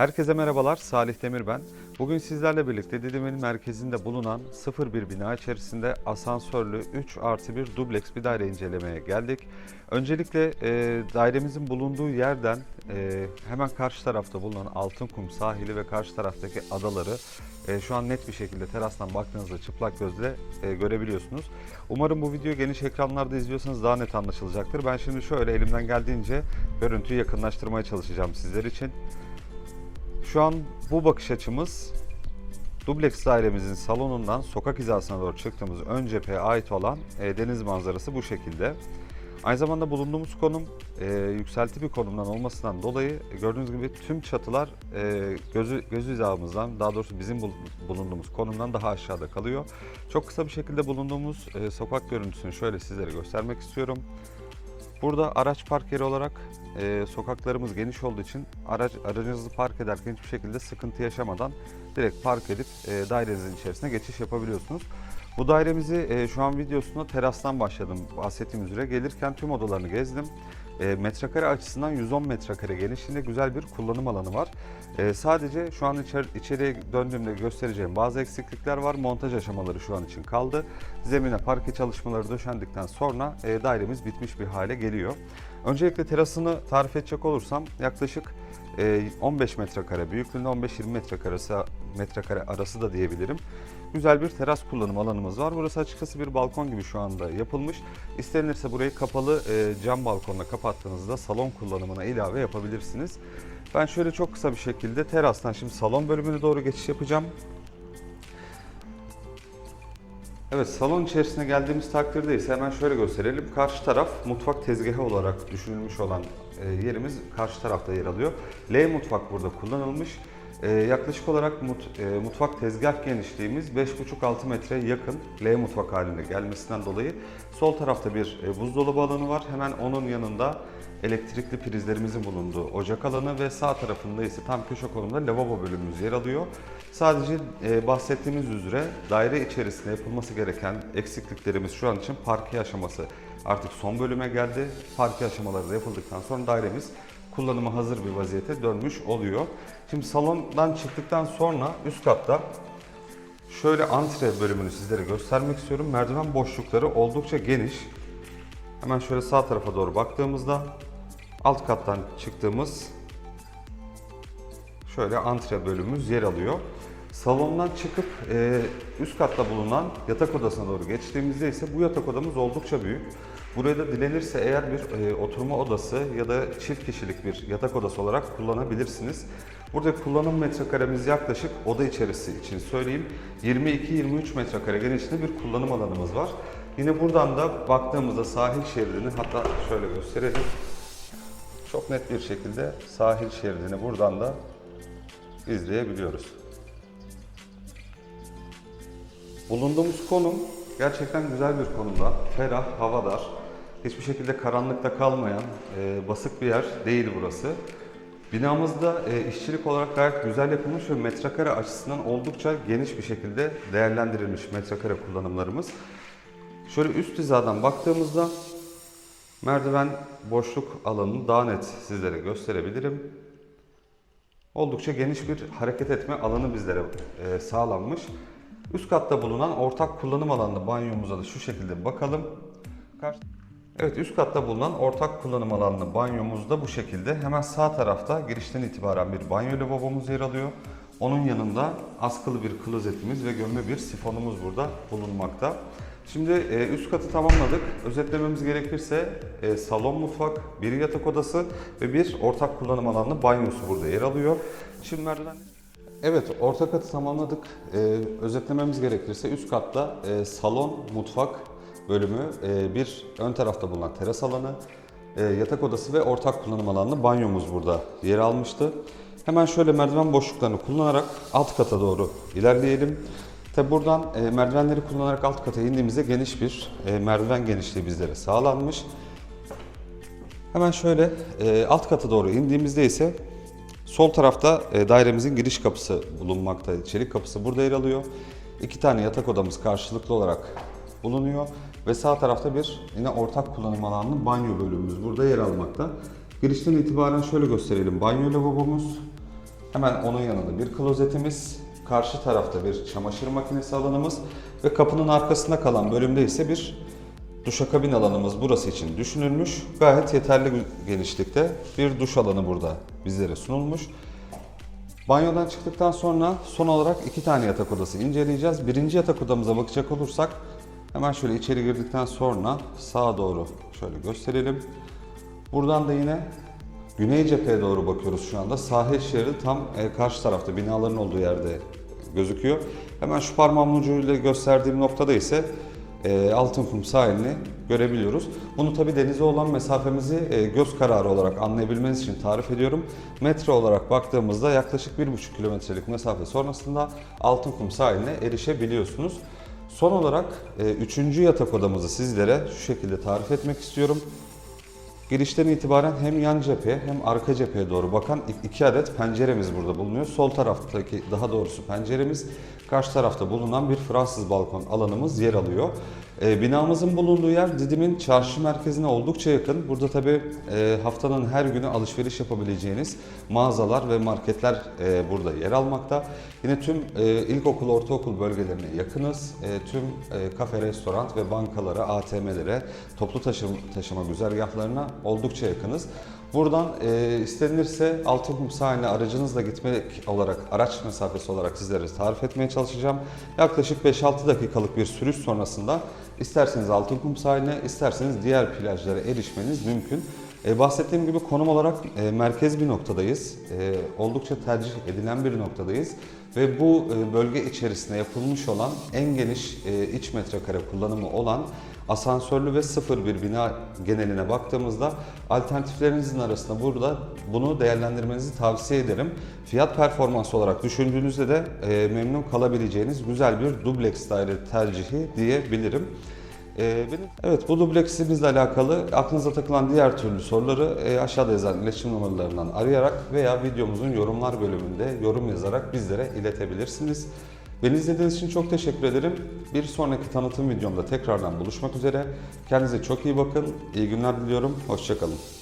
Herkese merhabalar, Salih Demir ben. Bugün sizlerle birlikte Didim'in merkezinde bulunan 01 bina içerisinde asansörlü 3 artı 1 dubleks bir daire incelemeye geldik. Öncelikle e, dairemizin bulunduğu yerden e, hemen karşı tarafta bulunan Altınkum sahili ve karşı taraftaki adaları e, şu an net bir şekilde terastan baktığınızda çıplak gözle e, görebiliyorsunuz. Umarım bu video geniş ekranlarda izliyorsanız daha net anlaşılacaktır. Ben şimdi şöyle elimden geldiğince görüntüyü yakınlaştırmaya çalışacağım sizler için. Şu an bu bakış açımız dubleks dairemizin salonundan sokak hizasına doğru çıktığımız ön cepheye ait olan e, deniz manzarası bu şekilde. Aynı zamanda bulunduğumuz konum e, yükselti bir konumdan olmasından dolayı e, gördüğünüz gibi tüm çatılar e, gözü göz hizamızdan daha doğrusu bizim bul- bulunduğumuz konumdan daha aşağıda kalıyor. Çok kısa bir şekilde bulunduğumuz e, sokak görüntüsünü şöyle sizlere göstermek istiyorum. Burada araç park yeri olarak e, sokaklarımız geniş olduğu için araç aracınızı park ederken hiçbir şekilde sıkıntı yaşamadan direkt park edip e, dairenizin içerisine geçiş yapabiliyorsunuz. Bu dairemizi e, şu an videosunda terastan başladım bahsettiğim üzere. Gelirken tüm odalarını gezdim. E, metrekare açısından 110 metrekare genişliğinde güzel bir kullanım alanı var. E, sadece şu an içer, içeriye döndüğümde göstereceğim bazı eksiklikler var. Montaj aşamaları şu an için kaldı. Zemine parke çalışmaları döşendikten sonra e, dairemiz bitmiş bir hale geliyor. Öncelikle terasını tarif edecek olursam yaklaşık e, 15 metrekare büyüklüğünde 15-20 metrekare metrekare arası da diyebilirim. Güzel bir teras kullanım alanımız var. Burası açıkçası bir balkon gibi şu anda yapılmış. İstenirse burayı kapalı e, cam balkonla kapattığınızda salon kullanımına ilave yapabilirsiniz. Ben şöyle çok kısa bir şekilde terastan şimdi salon bölümüne doğru geçiş yapacağım. Evet salon içerisine geldiğimiz takdirde ise hemen şöyle gösterelim. Karşı taraf mutfak tezgahı olarak düşünülmüş olan e, yerimiz karşı tarafta yer alıyor. L mutfak burada kullanılmış. E, yaklaşık olarak mut, e, mutfak tezgah genişliğimiz 5,5-6 metreye yakın L mutfak halinde gelmesinden dolayı sol tarafta bir e, buzdolabı alanı var. Hemen onun yanında elektrikli prizlerimizin bulunduğu ocak alanı ve sağ tarafında ise tam köşe konumda lavabo bölümümüz yer alıyor. Sadece e, bahsettiğimiz üzere daire içerisinde yapılması gereken eksikliklerimiz şu an için parke aşaması artık son bölüme geldi. Parke aşamaları da yapıldıktan sonra dairemiz kullanıma hazır bir vaziyete dönmüş oluyor. Şimdi salondan çıktıktan sonra üst katta şöyle antre bölümünü sizlere göstermek istiyorum. Merdiven boşlukları oldukça geniş. Hemen şöyle sağ tarafa doğru baktığımızda alt kattan çıktığımız şöyle antre bölümümüz yer alıyor. Salondan çıkıp e, üst katta bulunan yatak odasına doğru geçtiğimizde ise bu yatak odamız oldukça büyük. Burayı da dilenirse eğer bir e, oturma odası ya da çift kişilik bir yatak odası olarak kullanabilirsiniz. Burada kullanım metrekaremiz yaklaşık oda içerisi için söyleyeyim 22-23 metrekare genişliğinde bir kullanım alanımız var. Yine buradan da baktığımızda sahil şeridini hatta şöyle gösterelim. Çok net bir şekilde sahil şeridini buradan da izleyebiliyoruz. Bulunduğumuz konum gerçekten güzel bir konumda. Ferah, havadar. Hiçbir şekilde karanlıkta kalmayan, e, basık bir yer değil burası. Binamızda e, işçilik olarak gayet güzel yapılmış ve metrekare açısından oldukça geniş bir şekilde değerlendirilmiş metrekare kullanımlarımız. Şöyle üst hizadan baktığımızda merdiven boşluk alanını daha net sizlere gösterebilirim. Oldukça geniş bir hareket etme alanı bizlere e, sağlanmış. Üst katta bulunan ortak kullanım alanında banyomuza da şu şekilde bakalım. Kar- Evet üst katta bulunan ortak kullanım alanlı banyomuz da bu şekilde. Hemen sağ tarafta girişten itibaren bir banyo lavabomuz yer alıyor. Onun yanında askılı bir klozetimiz ve gömme bir sifonumuz burada bulunmakta. Şimdi e, üst katı tamamladık. Özetlememiz gerekirse e, salon mutfak, bir yatak odası ve bir ortak kullanım alanlı banyosu burada yer alıyor. Şimdi merdiven... Evet, orta katı tamamladık. Ee, özetlememiz gerekirse üst katta e, salon, mutfak bölümü, e, bir ön tarafta bulunan teras alanı, e, yatak odası ve ortak kullanım alanlı banyomuz burada yer almıştı. Hemen şöyle merdiven boşluklarını kullanarak alt kata doğru ilerleyelim. Tabi buradan e, merdivenleri kullanarak alt kata indiğimizde geniş bir merdiven genişliği bizlere sağlanmış. Hemen şöyle alt kata doğru indiğimizde ise sol tarafta dairemizin giriş kapısı bulunmakta. Çelik kapısı burada yer alıyor. İki tane yatak odamız karşılıklı olarak bulunuyor. Ve sağ tarafta bir yine ortak kullanım alanlı banyo bölümümüz burada yer almakta. Girişten itibaren şöyle gösterelim. Banyo lavabomuz, Hemen onun yanında bir klozetimiz, karşı tarafta bir çamaşır makinesi alanımız ve kapının arkasında kalan bölümde ise bir duşakabin alanımız burası için düşünülmüş. Gayet yeterli genişlikte bir duş alanı burada bizlere sunulmuş. Banyodan çıktıktan sonra son olarak iki tane yatak odası inceleyeceğiz. Birinci yatak odamıza bakacak olursak hemen şöyle içeri girdikten sonra sağa doğru şöyle gösterelim. Buradan da yine güney cepheye doğru bakıyoruz şu anda. Sahil şeridi tam e, karşı tarafta binaların olduğu yerde gözüküyor. Hemen şu parmağımın ucuyla gösterdiğim noktada ise e, Altınkum sahilini görebiliyoruz. Bunu tabi denize olan mesafemizi e, göz kararı olarak anlayabilmeniz için tarif ediyorum. Metre olarak baktığımızda yaklaşık 1,5 kilometrelik mesafe sonrasında Altınkum sahiline erişebiliyorsunuz. Son olarak e, üçüncü yatak odamızı sizlere şu şekilde tarif etmek istiyorum. Girişten itibaren hem yan cepheye hem arka cepheye doğru bakan iki adet penceremiz burada bulunuyor. Sol taraftaki daha doğrusu penceremiz karşı tarafta bulunan bir Fransız balkon alanımız yer alıyor. Ee, binamızın bulunduğu yer Didim'in çarşı merkezine oldukça yakın. Burada tabi haftanın her günü alışveriş yapabileceğiniz mağazalar ve marketler e, burada yer almakta. Yine tüm e, ilkokul, ortaokul bölgelerine yakınız. E, tüm e, kafe, restoran ve bankalara, ATM'lere, toplu taşıma, taşıma güzergahlarına oldukça yakınız. Buradan e, istenilirse Altınkum sahiline aracınızla gitmek olarak, araç mesafesi olarak sizlere tarif etmeye çalışacağım. Yaklaşık 5-6 dakikalık bir sürüş sonrasında isterseniz Altınkum sahiline, isterseniz diğer plajlara erişmeniz mümkün. E, bahsettiğim gibi konum olarak e, merkez bir noktadayız. E, oldukça tercih edilen bir noktadayız. Ve bu e, bölge içerisinde yapılmış olan en geniş e, iç metrekare kullanımı olan asansörlü ve sıfır bir bina geneline baktığımızda alternatiflerinizin arasında burada bunu değerlendirmenizi tavsiye ederim. Fiyat performans olarak düşündüğünüzde de e, memnun kalabileceğiniz güzel bir dubleks daire tercihi diyebilirim. Benim, evet bu dubleksimizle alakalı aklınıza takılan diğer türlü soruları e, aşağıda yazan iletişim numaralarından arayarak veya videomuzun yorumlar bölümünde yorum yazarak bizlere iletebilirsiniz. Beni izlediğiniz için çok teşekkür ederim. Bir sonraki tanıtım videomda tekrardan buluşmak üzere. Kendinize çok iyi bakın. İyi günler diliyorum. Hoşçakalın.